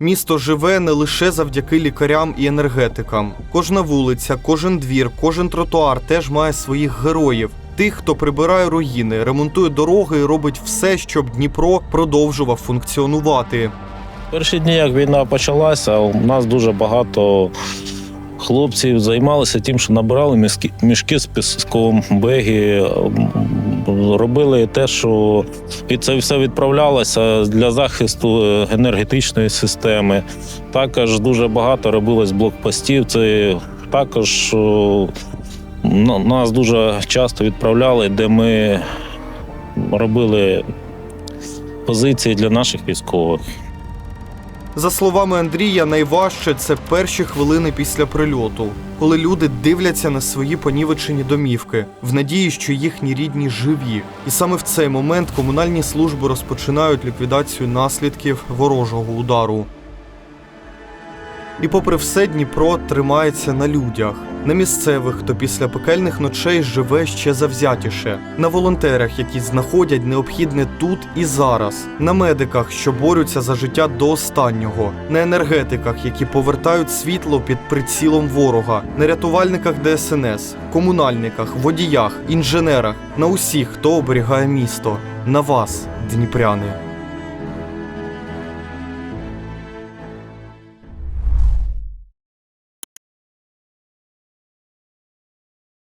Місто живе не лише завдяки лікарям і енергетикам. Кожна вулиця, кожен двір, кожен тротуар теж має своїх героїв. Тих, хто прибирає руїни, ремонтує дороги і робить все, щоб Дніпро продовжував функціонувати. Перші дні, як війна почалася, у нас дуже багато хлопців займалися тим, що набирали мішки, з піском, беги, робили те, що і це все відправлялося для захисту енергетичної системи. Також дуже багато робилось блокпостів. Це також нас дуже часто відправляли, де ми робили позиції для наших військових. За словами Андрія, найважче це перші хвилини після прильоту, коли люди дивляться на свої понівечені домівки, в надії, що їхні рідні живі. І саме в цей момент комунальні служби розпочинають ліквідацію наслідків ворожого удару. І попри все, Дніпро тримається на людях, на місцевих, хто після пекельних ночей живе ще завзятіше, на волонтерах, які знаходять необхідне тут і зараз, на медиках, що борються за життя до останнього, на енергетиках, які повертають світло під прицілом ворога, на рятувальниках ДСНС, комунальниках, водіях, інженерах, на усіх, хто оберігає місто, на вас, дніпряни.